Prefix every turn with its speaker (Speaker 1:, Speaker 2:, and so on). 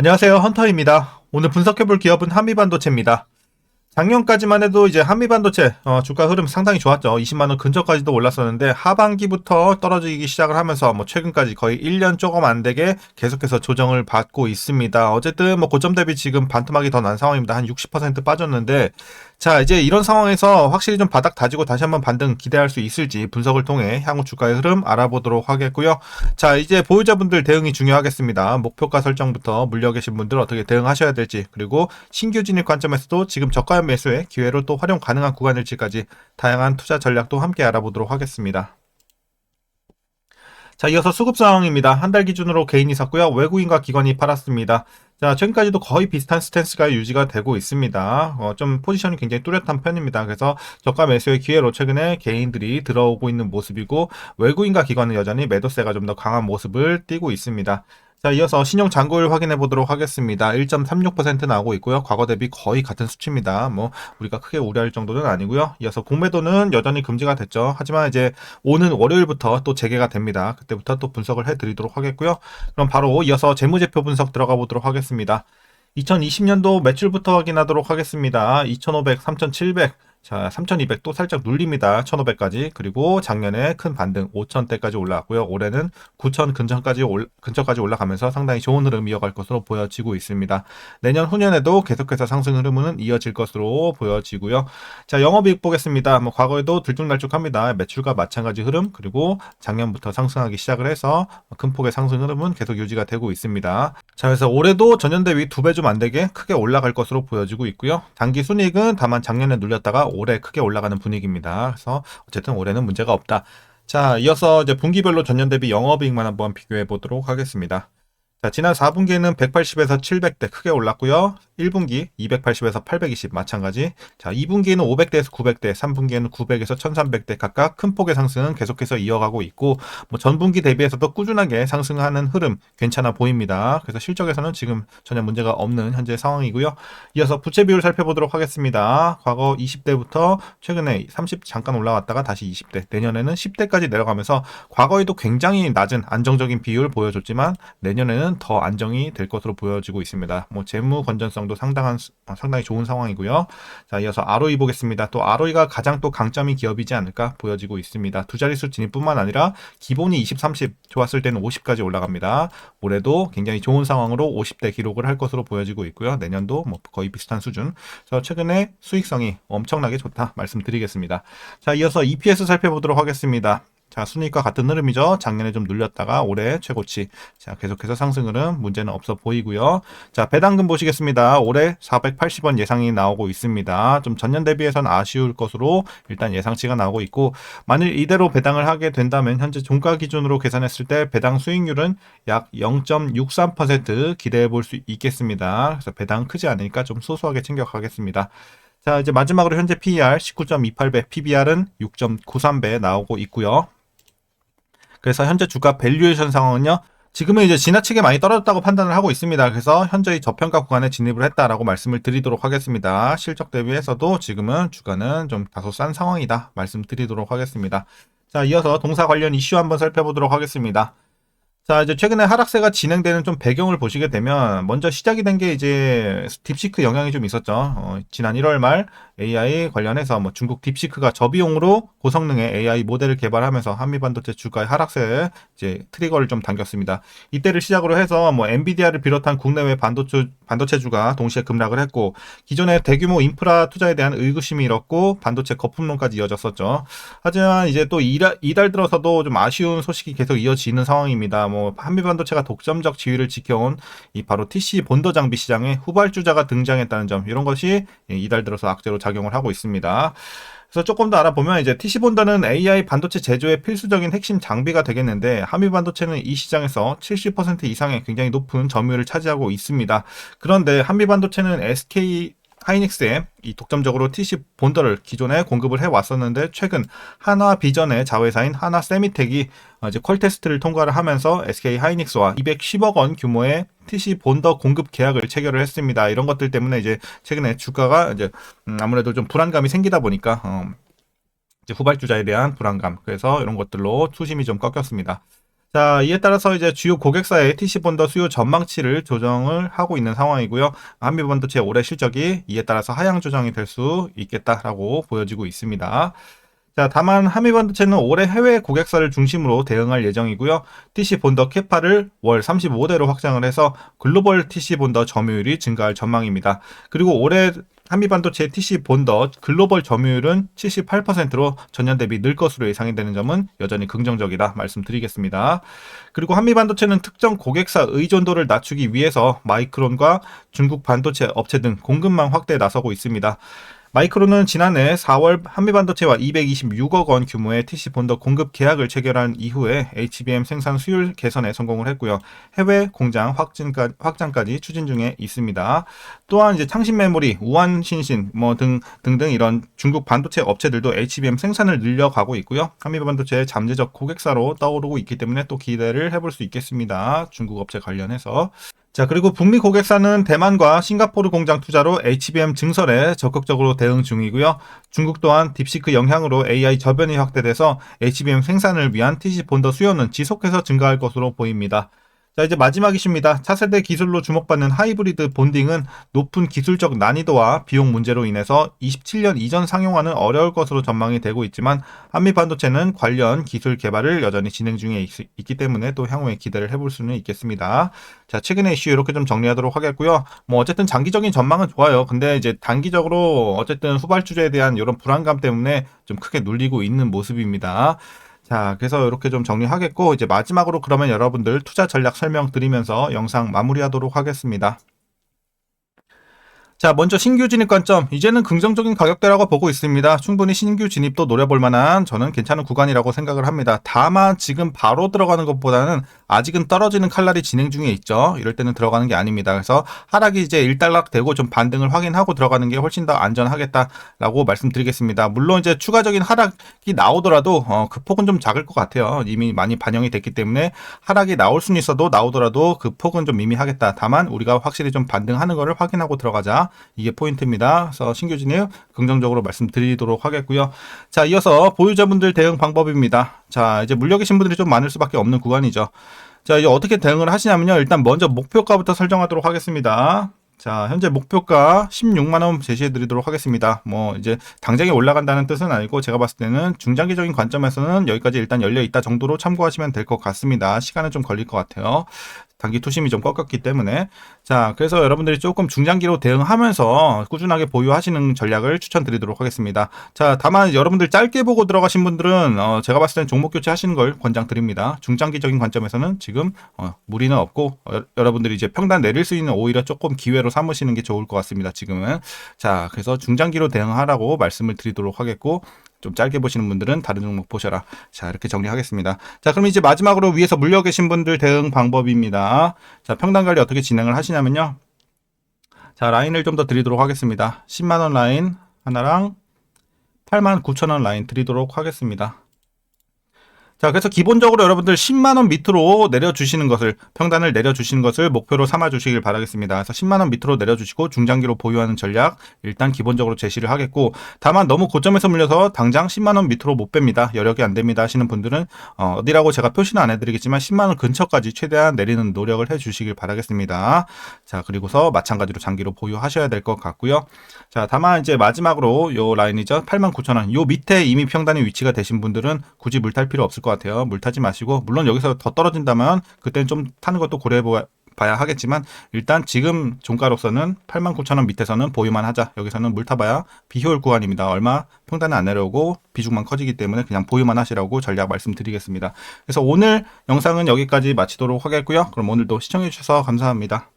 Speaker 1: 안녕하세요. 헌터입니다. 오늘 분석해볼 기업은 한미반도체입니다. 작년까지만 해도 이제 한미반도체 어, 주가 흐름 상당히 좋았죠. 20만원 근처까지도 올랐었는데 하반기부터 떨어지기 시작을 하면서 뭐 최근까지 거의 1년 조금 안 되게 계속해서 조정을 받고 있습니다. 어쨌든 뭐 고점 대비 지금 반토막이 더 난 상황입니다. 한 60% 빠졌는데 자, 이제 이런 상황에서 확실히 좀 바닥 다지고 다시 한번 반등 기대할 수 있을지 분석을 통해 향후 주가의 흐름 알아보도록 하겠고요. 자, 이제 보유자분들 대응이 중요하겠습니다. 목표가 설정부터 물려 계신 분들 어떻게 대응하셔야 될지, 그리고 신규 진입 관점에서도 지금 저가 매수의 기회로 또 활용 가능한 구간일지까지 다양한 투자 전략도 함께 알아보도록 하겠습니다. 자, 이어서 수급 상황입니다. 한 달 기준으로 개인이 샀고요. 외국인과 기관이 팔았습니다. 자, 최근까지도 거의 비슷한 스탠스가 유지가 되고 있습니다. 어, 좀 포지션이 굉장히 뚜렷한 편입니다. 그래서 저가 매수의 기회로 최근에 개인들이 들어오고 있는 모습이고 외국인과 기관은 여전히 매도세가 좀 더 강한 모습을 띠고 있습니다. 자, 이어서 신용 잔고율 확인해 보도록 하겠습니다. 1.36% 나오고 있고요. 과거 대비 거의 같은 수치입니다. 뭐 우리가 크게 우려할 정도는 아니고요. 이어서 공매도는 여전히 금지가 됐죠. 하지만 이제 오는 월요일부터 또 재개가 됩니다. 그때부터 또 분석을 해 드리도록 하겠고요. 그럼 바로 이어서 재무제표 분석 들어가 보도록 하겠습니다. 2020년도 매출부터 확인하도록 하겠습니다. 2,500, 3,700 자, 3200도 살짝 눌립니다. 1500까지. 그리고 작년에 큰 반등 5000대까지 올라왔고요. 올해는 9000 근처까지, 올, 근처까지 올라가면서 상당히 좋은 흐름 이어갈 것으로 보여지고 있습니다. 내년 후년에도 계속해서 상승 흐름은 이어질 것으로 보여지고요. 자, 영업이익 보겠습니다. 뭐 과거에도 들쭉날쭉합니다. 매출과 마찬가지 흐름 그리고 작년부터 상승하기 시작을 해서 큰 폭의 상승 흐름은 계속 유지가 되고 있습니다. 자, 그래서 올해도 전년 대비 두 배 좀 안 되게 크게 올라갈 것으로 보여지고 있고요. 단기 순이익은 다만 작년에 눌렸다가 올해 크게 올라가는 분위기입니다. 그래서 어쨌든 올해는 문제가 없다. 자, 이어서 이제 분기별로 전년 대비 영업이익만 한번 비교해 보도록 하겠습니다. 자, 지난 4분기에는 180에서 700대 크게 올랐고요. 1분기 280에서 820 마찬가지. 자, 2분기에는 500대에서 900대, 3분기에는 900에서 1300대 각각 큰 폭의 상승은 계속해서 이어가고 있고 뭐 전분기 대비해서도 꾸준하게 상승하는 흐름 괜찮아 보입니다. 그래서 실적에서는 지금 전혀 문제가 없는 현재 상황이고요. 이어서 부채 비율 살펴보도록 하겠습니다. 과거 20대부터 최근에 30 잠깐 올라왔다가 다시 20대, 내년에는 10대까지 내려가면서 과거에도 굉장히 낮은 안정적인 비율 보여줬지만 내년에는 더 안정이 될 것으로 보여지고 있습니다. 뭐 재무 건전성 도 상당한 어, 상당히 좋은 상황이고요. 자, 이어서 ROE 보겠습니다. 또 ROE가 가장 또 강점이 기업이지 않을까 보여지고 있습니다. 두 자릿수 진입뿐만 아니라 기본이 20, 30 좋았을 때는 50까지 올라갑니다. 올해도 굉장히 좋은 상황으로 50대 기록을 할 것으로 보여지고 있고요. 내년도 뭐 거의 비슷한 수준. 그래서 최근에 수익성이 엄청나게 좋다 말씀드리겠습니다. 자, 이어서 EPS 살펴보도록 하겠습니다. 자, 순위과 같은 흐름이죠. 작년에 좀 눌렸다가 올해 최고치. 자, 계속해서 상승 흐름 문제는 없어 보이고요. 자, 배당금 보시겠습니다. 올해 480원 예상이 나오고 있습니다. 좀 전년 대비해서는 아쉬울 것으로 일단 예상치가 나오고 있고 만일 이대로 배당을 하게 된다면 현재 종가 기준으로 계산했을 때 배당 수익률은 약 0.63% 기대해 볼 수 있겠습니다. 그래서 배당 크지 않으니까 좀 소소하게 챙겨 가겠습니다. 자, 이제 마지막으로 현재 PER 19.28배, PBR은 6.93배 나오고 있고요. 그래서 현재 주가 밸류에이션 상황은요. 지금은 이제 지나치게 많이 떨어졌다고 판단을 하고 있습니다. 그래서 현재의 저평가 구간에 진입을 했다라고 말씀을 드리도록 하겠습니다. 실적 대비해서도 지금은 주가는 좀 다소 싼 상황이다 말씀드리도록 하겠습니다. 자, 이어서 동사 관련 이슈 한번 살펴보도록 하겠습니다. 자, 이제 최근에 하락세가 진행되는 좀 배경을 보시게 되면 먼저 시작이 된 게 이제 딥시크 영향이 좀 있었죠. 어, 지난 1월 말 AI 관련해서 뭐 중국 딥시크가 저비용으로 고성능의 AI 모델을 개발하면서 한미 반도체 주가의 하락세에 이제 트리거를 좀 당겼습니다. 이때를 시작으로 해서 뭐 엔비디아를 비롯한 국내외 반도체 반도체 주가 동시에 급락을 했고 기존의 대규모 인프라 투자에 대한 의구심이 일었고 반도체 거품론까지 이어졌었죠. 하지만 이제 또 이달, 이달 들어서도 좀 아쉬운 소식이 계속 이어지는 상황입니다. 뭐 한미 반도체가 독점적 지위를 지켜온 이 바로 TC 본더 장비 시장에 후발주자가 등장했다는 점 이런 것이 이달 들어서 악재로 작용 을 하고 있습니다. 그래서 조금 더 알아보면 이제 TC 본더는 AI 반도체 제조의 필수적인 핵심 장비가 되겠는데 한미 반도체는 이 시장에서 70% 이상의 굉장히 높은 점유율을 차지하고 있습니다. 그런데 한미 반도체는 SK 하이닉스에 이 독점적으로 TC 본더를 기존에 공급을 해 왔었는데 최근 하나 비전의 자회사인 하나 세미텍이 이제 퀄 테스트를 통과를 하면서 SK 하이닉스와 210억 원 규모의 TC 본더 공급 계약을 체결을 했습니다. 이런 것들 때문에 이제 최근에 주가가 이제 음 아무래도 좀 불안감이 생기다 보니까 어 이제 후발주자에 대한 불안감 그래서 이런 것들로 투심이 좀 꺾였습니다. 자, 이에 따라서 이제 주요 고객사의 TC 본더 수요 전망치를 조정을 하고 있는 상황이고요. 한미 반도체 올해 실적이 이에 따라서 하향 조정이 될 수 있겠다라고 보여지고 있습니다. 자, 다만 한미 반도체는 올해 해외 고객사를 중심으로 대응할 예정이고요. TC 본더 캐파를 월 35대로 확장을 해서 글로벌 TC 본더 점유율이 증가할 전망입니다. 그리고 올해 한미 반도체 TC 본더 글로벌 점유율은 78%로 전년 대비 늘 것으로 예상이 되는 점은 여전히 긍정적이다 말씀드리겠습니다. 그리고 한미 반도체는 특정 고객사 의존도를 낮추기 위해서 마이크론과 중국 반도체 업체 등 공급망 확대에 나서고 있습니다. 마이크론은 지난해 4월 한미반도체와 226억 원 규모의 TC 본더 공급 계약을 체결한 이후에 HBM 생산 수율 개선에 성공을 했고요. 해외 공장 확진까, 확장까지 추진 중에 있습니다. 또한 이제 창신 메모리, 우한 신신 뭐 등 등등 이런 중국 반도체 업체들도 HBM 생산을 늘려가고 있고요. 한미반도체 잠재적 고객사로 떠오르고 있기 때문에 또 기대를 해볼 수 있겠습니다. 중국 업체 관련해서 자, 그리고 북미 고객사는 대만과 싱가포르 공장 투자로 HBM 증설에 적극적으로 대응 중이고요. 중국 또한 딥시크 영향으로 AI 저변이 확대돼서 HBM 생산을 위한 TC 본더 수요는 지속해서 증가할 것으로 보입니다. 자, 이제 마지막 이슈입니다. 차세대 기술로 주목받는 하이브리드 본딩은 높은 기술적 난이도와 비용 문제로 인해서 27년 이전 상용화는 어려울 것으로 전망이 되고 있지만 한미 반도체는 관련 기술 개발을 여전히 진행 중에 있, 기 때문에 또 향후에 기대를 해볼 수는 있겠습니다. 자, 최근의 이슈 이렇게 좀 정리하도록 하겠고요. 뭐 어쨌든 장기적인 전망은 좋아요. 근데 이제 단기적으로 어쨌든 후발 주제에 대한 이런 불안감 때문에 좀 크게 눌리고 있는 모습입니다. 자, 그래서 이렇게 좀 정리하겠고, 이제 마지막으로 그러면 여러분들 투자 전략 설명 드리면서 영상 마무리하도록 하겠습니다. 자, 먼저 신규 진입 관점. 이제는 긍정적인 가격대라고 보고 있습니다. 충분히 신규 진입도 노려볼 만한 저는 괜찮은 구간이라고 생각을 합니다. 다만 지금 바로 들어가는 것보다는 아직은 떨어지는 칼날이 진행 중에 있죠. 이럴 때는 들어가는 게 아닙니다. 그래서 하락이 이제 일단락 되고 좀 반등을 확인하고 들어가는 게 훨씬 더 안전하겠다라고 말씀드리겠습니다. 물론 이제 추가적인 하락이 나오더라도 어, 그 폭은 좀 작을 것 같아요. 이미 많이 반영이 됐기 때문에 하락이 나올 수는 있어도 나오더라도 그 폭은 좀 미미하겠다. 다만 우리가 확실히 좀 반등하는 것을 확인하고 들어가자. 이게 포인트입니다. 그래서 신규 진입 긍정적으로 말씀드리도록 하겠고요. 자, 이어서 보유자분들 대응 방법입니다. 자, 이제 물려 계신 분들이 좀 많을 수밖에 없는 구간이죠. 자, 이제 어떻게 대응을 하시냐면요. 일단 먼저 목표가부터 설정하도록 하겠습니다. 자, 현재 목표가 16만원 제시해 드리도록 하겠습니다. 뭐, 이제 당장에 올라간다는 뜻은 아니고 제가 봤을 때는 중장기적인 관점에서는 여기까지 일단 열려 있다 정도로 참고하시면 될 것 같습니다. 시간은 좀 걸릴 것 같아요. 단기 투심이 좀 꺾였기 때문에. 자 그래서 여러분들이 조금 중장기로 대응하면서 꾸준하게 보유하시는 전략을 추천드리도록 하겠습니다. 자 다만 여러분들 짧게 보고 들어가신 분들은 어, 제가 봤을 땐 종목 교체 하시는 걸 권장드립니다. 중장기적인 관점에서는 지금 어, 무리는 없고 어, 여러분들이 이제 평단 내릴 수 있는 오히려 조금 기회로 삼으시는 게 좋을 것 같습니다 지금은. 자 그래서 중장기로 대응하라고 말씀을 드리도록 하겠고 좀 짧게 보시는 분들은 다른 종목 보셔라. 자, 이렇게 정리하겠습니다. 자, 그럼 이제 마지막으로 위에서 물려 계신 분들 대응 방법입니다. 자, 평단 관리 어떻게 진행을 하시냐면요. 자, 라인을 좀 더 드리도록 하겠습니다. 10만원 라인 하나랑 8만 9천원 라인 드리도록 하겠습니다. 자, 그래서 기본적으로 여러분들 10만 원 밑으로 내려주시는 것을, 평단을 내려주시는 것을 목표로 삼아 주시길 바라겠습니다. 그래서 10만 원 밑으로 내려주시고 중장기로 보유하는 전략 일단 기본적으로 제시를 하겠고, 다만 너무 고점에서 물려서 당장 10만 원 밑으로 못 뺍니다. 여력이 안 됩니다 하시는 분들은, 어, 디라고 제가 표시는 안 해드리겠지만 10만 원 근처까지 최대한 내리는 노력을 해주시길 바라겠습니다. 자, 그리고서 마찬가지로 장기로 보유하셔야 될 것 같고요. 자, 다만 이제 마지막으로 요 라인이죠. 89,000원. 요 밑에 이미 평단이 위치가 되신 분들은 굳이 물탈 필요 없을 것 같아요. 물 타지 마시고 물론 여기서 더 떨어진다면 그때는 좀 타는 것도 고려해 봐야 하겠지만 일단 지금 종가로서는 89,000원 밑에서는 보유만 하자. 여기서는 물 타봐야 비효율 구간입니다. 얼마 평단은 안 내려오고 비중만 커지기 때문에 그냥 보유만 하시라고 전략 말씀드리겠습니다. 그래서 오늘 영상은 여기까지 마치도록 하겠고요. 그럼 오늘도 시청해 주셔서 감사합니다.